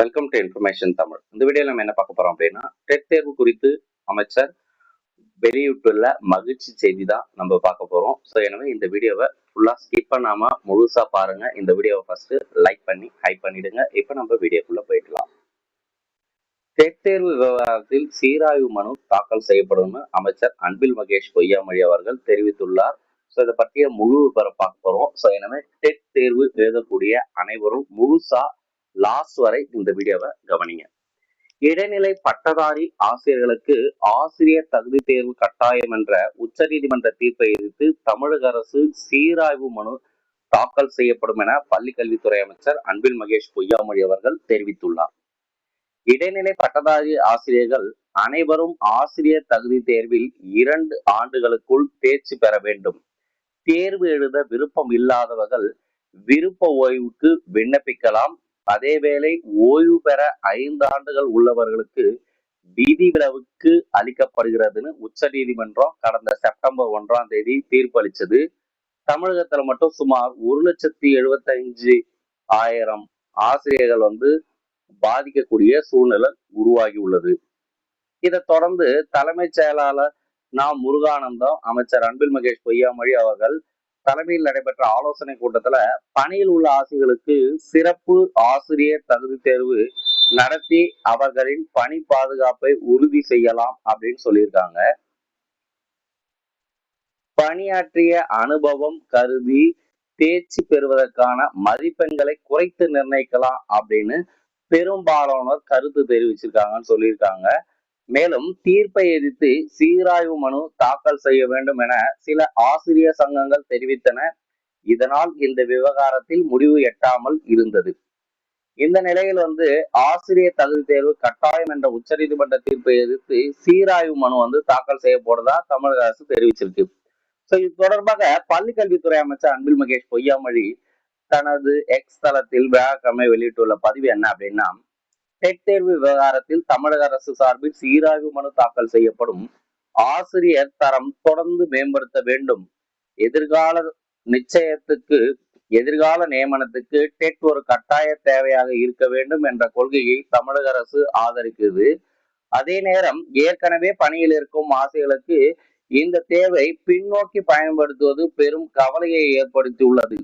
Welcome to information Tamil இந்த video நம்ம என்ன பார்க்க போறோம் அப்படின்னா டெட் தேர்வு குறித்து அமைச்சர் வெளியிட்டுள்ள மகிழ்ச்சி செய்தி தான் நம்ம பார்க்க போறோம். ஸோ எனவே இந்த வீடியோவை ஃபுல்லா ஸ்கிப் பண்ணாம முழுசா பாருங்க. இந்த வீடியோவை ஃபர்ஸ்ட் லைக் பண்ணி ஹைப் பண்ணிடுங்க. இப்போ நம்ம வீடியோக்குள்ள போயிடலாம். டெட் தேர்வு விவகாரத்தில் சீராய்வு மனு தாக்கல் செய்யப்படும்னு அமைச்சர் அன்பில் மகேஷ் பொய்யாமொழி அவர்கள் தெரிவித்துள்ளார். ஸோ இதை பற்றிய முழு விவரம் பார்க்க போறோம். ஸோ எனவே டெட் தேர்வு எழுதக்கூடிய அனைவரும் முழுசா லாஸ்ட் வரை இந்த வீடியோவை கவனிங்க. இடைநிலை பட்டதாரி ஆசிரியர்களுக்கு ஆசிரியர் தகுதி தேர்வு கட்டாயம் என்ற உச்ச நீதிமன்ற தீர்ப்பை எதிர்த்து தமிழக அரசு சீராய்வு மனு தாக்கல் செய்யப்படும் என பள்ளி கல்வித்துறை அமைச்சர் அன்பில் மகேஷ் பொய்யாமொழி அவர்கள் தெரிவித்துள்ளார். இடைநிலை பட்டதாரி ஆசிரியர்கள் அனைவரும் ஆசிரியர் தகுதி தேர்வில் இரண்டு ஆண்டுகளுக்குள் தேர்ச்சி பெற வேண்டும். தேர்வு எழுத விருப்பம் இல்லாதவர்கள் விருப்ப ஓய்வுக்கு விண்ணப்பிக்கலாம். அதேவேளை ஓய்வு பெற ஐந்து ஆண்டுகள் உள்ளவர்களுக்கு விதிவிலக்கு அளிக்கப்படுகிறதுன்னு உச்ச நீதிமன்றம் கடந்த செப்டம்பர் ஒன்றாம் தேதி தீர்ப்பளிச்சது. தமிழகத்துல மட்டும் சுமார் ஒரு லட்சத்தி எழுபத்தஞ்சு ஆயிரம் ஆசிரியர்கள் வந்து பாதிக்கக்கூடிய சூழ்நிலை உருவாகி உள்ளது. இதை தொடர்ந்து தலைமைச் செயலாளர் நாம் முருகானந்தம் அமைச்சர் அன்பில் மகேஷ் பொய்யாமொழி அவர்கள் தலைமையில் நடைபெற்ற ஆலோசனை கூட்டத்துல பணியில் உள்ள ஆசிரியர்களுக்கு சிறப்பு ஆசிரியர் தகுதி தேர்வு நடத்தி அவர்களின் பணி பாதுகாப்பை உறுதி செய்யலாம் அப்படின்னு சொல்லியிருக்காங்க. பணியாற்றிய அனுபவம் கருதி தேர்ச்சி பெறுவதற்கான மதிப்பெண்களை குறைத்து நிர்ணயிக்கலாம் அப்படின்னு பெரும்பாலானோர் கருத்து தெரிவிச்சிருக்காங்கன்னு சொல்லியிருக்காங்க. மேலும் தீர்ப்பை எதிர்த்து சீராய்வு மனு தாக்கல் செய்ய வேண்டும் என சில ஆசிரியர் சங்கங்கள் தெரிவித்தன. இதனால் இந்த விவகாரத்தில் முடிவு எட்டாமல் இருந்தது. இந்த நிலையில் வந்து ஆசிரியர் தகுதி தேர்வு கட்டாயம் என்ற உச்சநீதிமன்ற தீர்ப்பை எதிர்த்து சீராய்வு மனு வந்து தாக்கல் செய்ய போறதா தமிழக அரசு தெரிவிச்சிருக்கு. ஸோ இது தொடர்பாக பள்ளிக்கல்வித்துறை அமைச்சர் அன்பில் மகேஷ் பொய்யாமொழி தனது எக்ஸ் தளத்தில் வியாழக்கிழமை வெளியிட்டுள்ள பதிவு என்ன அப்படின்னா டெட் தேர்வு விவகாரத்தில் தமிழக அரசு சார்பில் சீராய்வு மனு தாக்கல் செய்யப்படும் ஆசிரியர் தரம் தொடர்ந்து மேம்படுத்த வேண்டும். எதிர்கால நிச்சயத்துக்கு எதிர்கால நியமனத்துக்கு டெட் ஒரு கட்டாய தேவையாக இருக்க வேண்டும் என்ற கொள்கையை தமிழக அரசு ஆதரிக்கிறது. அதே நேரம் ஏற்கனவே பணியில் இருக்கும் ஆசிரியர்களுக்கு இந்த தேவை பின்னோக்கி பயன்படுத்துவது பெரும் கவலையை ஏற்படுத்தியுள்ளது.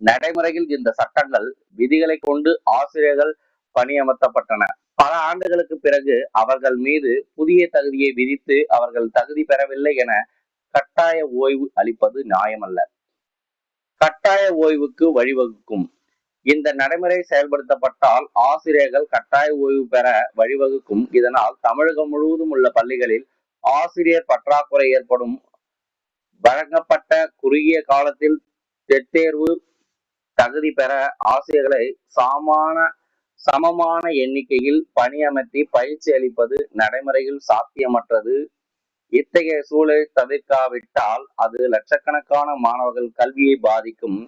நடைமுறையில் இந்த சட்டங்கள் விதிகளை கொண்டு ஆசிரியர்கள் பணியமர்த்தப்பட்டன. பல ஆண்டுகளுக்கு பிறகு அவர்கள் மீது புதிய தகுதியை விதித்து அவர்கள் தகுதி பெறவில்லை என கட்டாய ஓய்வு அளிப்பது நியாயமல்ல. கட்டாய ஓய்வுக்கு வழிவகுக்கும். இந்த நடைமுறை செயல்படுத்தப்பட்டால் ஆசிரியர்கள் கட்டாய ஓய்வு பெற வழிவகுக்கும். இதனால் தமிழகம் முழுவதும் உள்ள பள்ளிகளில் ஆசிரியர் பற்றாக்குறை ஏற்படும். வழங்கப்பட்ட குறுகிய காலத்தில் தேர்வு தகுதி பெற ஆசிரியர்களை சாமான சமமான எண்ணிக்கையில் பணியமர்த்தி பயிற்சி அளிப்பது நடைமுறையில் சாத்தியமற்றது. இத்தகைய சூழலை தவிர்க்காவிட்டால் அது லட்சக்கணக்கான மாணவர்கள் கல்வியை பாதிக்கும்.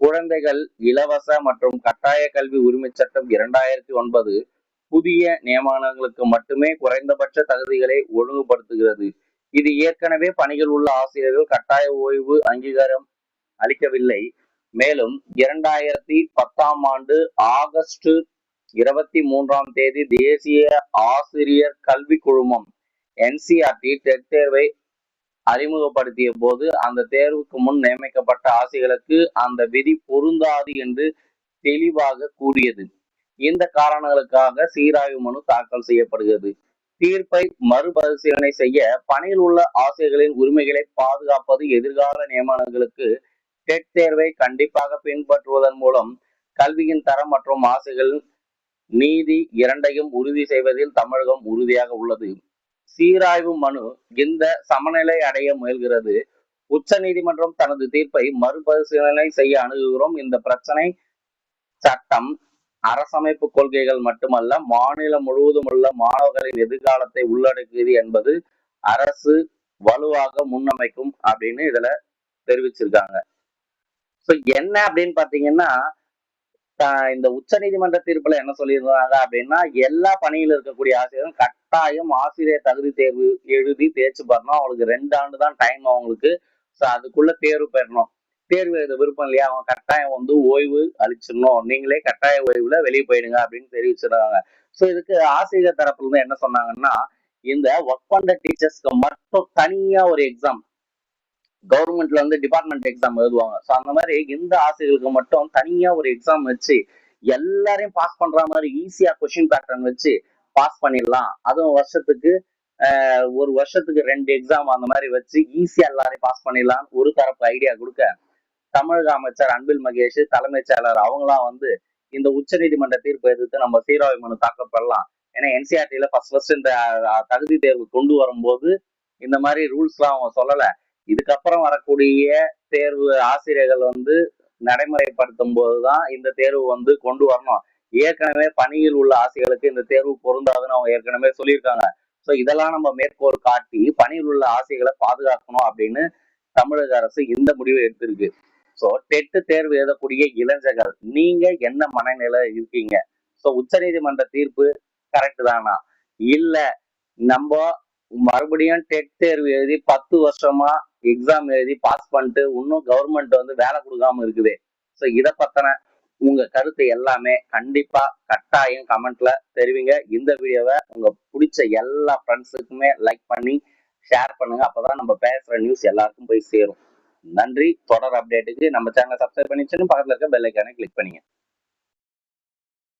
குழந்தைகள் இலவச மற்றும் கட்டாய கல்வி உரிமை சட்டம் இரண்டாயிரத்தி ஒன்பது புதிய நியமனங்களுக்கு மட்டுமே குறைந்தபட்ச தகுதிகளை ஒழுங்குபடுத்துகிறது. இது ஏற்கனவே பணிகள் உள்ள ஆசிரியர்கள் கட்டாய ஓய்வு அங்கீகாரம் அளிக்கவில்லை. மேலும் இரண்டாயிரத்தி பத்தாம் ஆண்டு ஆகஸ்ட் இருபத்தி மூன்றாம் தேதி தேசிய ஆசிரியர் கல்வி குழுமம் என்சிஆர்டி டெட் தேர்வை அறிமுகப்படுத்திய போது அந்த தேர்வுக்கு முன் நியமிக்கப்பட்ட ஆசிரியர்களுக்கு அந்த விதி பொருந்தாது என்று தெளிவாக கூறியது. இந்த காரணங்களுக்காக சீராய்வு மனு தாக்கல் செய்யப்படுகிறது. தீர்ப்பை மறுபரிசீலனை செய்ய பணியில் உள்ள ஆசிரியர்களின் உரிமைகளை பாதுகாப்பது எதிர்கால நியமனங்களுக்கு டெட் தேர்வை கண்டிப்பாக பின்பற்றுவதன் மூலம் கல்வியின் தரம் மற்றும் ஆசைகளின் நீதி இரண்டையும் உறுதி செய்வதில் தமிழகம் உறுதியாக உள்ளது. சீராய்வு மனு இந்த சமநிலை அடைய முயல்கிறது. உச்ச நீதிமன்றம் தனது தீர்ப்பை மறுபரிசீலனை செய்ய அணுகுகிறோம். இந்த பிரச்சனை சட்டம் அரசமைப்பு கொள்கைகள் மட்டுமல்ல மாநிலம் முழுவதும் உள்ள மாணவர்களின் எதிர்காலத்தை உள்ளடக்கியது என்பது அரசு வலுவாக முன்னமைக்கும் அப்படின்னு இதுல தெரிவிச்சிருக்காங்க. சோ என்ன அப்படின்னு பாத்தீங்கன்னா இந்த உச்ச நீதிமன்ற தீர்ப்புல என்ன சொல்லியிருந்தாங்க அப்படின்னா எல்லா பணியில இருக்கக்கூடிய ஆசிரியரும் கட்டாயம் ஆசிரியர் தகுதி தேர்வு எழுதி தேர்ச்சி பெறணும். அவங்களுக்கு ரெண்டு ஆண்டு தான் டைம் அவங்களுக்கு. ஸோ அதுக்குள்ள தேர்வு பெறணும். தேர்வு எழுத விருப்பம் இல்லையா? அவங்க கட்டாயம் வந்து ஓய்வு அளிச்சிடணும். நீங்களே கட்டாய ஓய்வுல வெளியே போயிடுங்க அப்படின்னு தெரிவிச்சிருக்காங்க. ஸோ இதுக்கு ஆசிரியர் தரப்புல இருந்து என்ன சொன்னாங்கன்னா இந்த ஒர்க் பண்ற டீச்சர்ஸ்க்கு மட்டும் தனியா ஒரு எக்ஸாம் கவர்மெண்ட்ல வந்து டிபார்ட்மெண்ட் எக்ஸாம் எழுதுவாங்க. ஸோ அந்த மாதிரி எந்த ஆசிரியர்களுக்கு மட்டும் தனியா ஒரு எக்ஸாம் வச்சு எல்லாரையும் பாஸ் பண்ற மாதிரி ஈஸியா கொஸ்டின் பேட்டர்ன் வச்சு பாஸ் பண்ணிடலாம். அதுவும் வருஷத்துக்கு ஆஹ், ஒரு வருஷத்துக்கு ரெண்டு எக்ஸாம் அந்த மாதிரி வச்சு ஈஸியா எல்லாரையும் பாஸ் பண்ணிடலாம் ஒரு தரப்பு ஐடியா கொடுக்க தமிழக அமைச்சர் அன்பில் மகேஷ் தலைமைச் செயலர் அவங்களாம் வந்து இந்த உச்சநீதிமன்ற தீர்ப்பை எதிர்த்து நம்ம சீராய்வு மனு தாக்கப்படலாம். ஏன்னா என்சிஆர்டில ஃபர்ஸ்ட் ஃபர்ஸ்ட் இந்த தகுதி தேர்வு கொண்டு வரும்போது இந்த மாதிரி ரூல்ஸ்லாம் அவங்க சொல்லலை. இதுக்கப்புறம் வரக்கூடிய தேர்வு ஆசிரியர்கள் வந்து நடைமுறைப்படுத்தும் போதுதான் இந்த தேர்வு வந்து கொண்டு வரணும். ஏற்கனவே பணியில் உள்ள ஆசிரியர்களுக்கு இந்த தேர்வு பொருந்தாதுன்னு அவங்க ஏற்கனவே சொல்லியிருக்காங்க. ஸோ இதெல்லாம் நம்ம மேற்கோள் காட்டி பணியில் உள்ள ஆசிரியர்களை பாதுகாக்கணும் அப்படின்னு தமிழக அரசு இந்த முடிவை எடுத்திருக்கு. ஸோ டெட்டு தேர்வு எழுதக்கூடிய இளைஞர்கள் நீங்க என்ன மனநிலை இருக்கீங்க? ஸோ உச்சநீதிமன்ற தீர்ப்பு கரெக்ட் தானா? இல்ல நம்ம மறுபடியும் டெட் தேர்வு எழுதி பத்து வருஷமா எக்ஸாம் எழுதி பாஸ் பண்ணிட்டு இன்னும் கவர்மெண்ட் வந்து வேலை கொடுக்காம இருக்குது. ஸோ இதை பத்தின உங்க கருத்து எல்லாமே கண்டிப்பா கட்டாயம் கமெண்ட்ல தெரிவிங்க. இந்த வீடியோவை உங்க பிடிச்ச எல்லா ஃப்ரெண்ட்ஸுக்குமே லைக் பண்ணி ஷேர் பண்ணுங்க. அப்பதான் நம்ம பேசுற நியூஸ் எல்லாருக்கும் போய் சேரும். நன்றி. தொடர் அப்டேட்டுக்கு நம்ம சேனலை சப்ஸ்கிரைப் பண்ணிச்சுன்னு பக்கத்துல இருக்க பெல் ஐக்கானை கிளிக் பண்ணுங்க.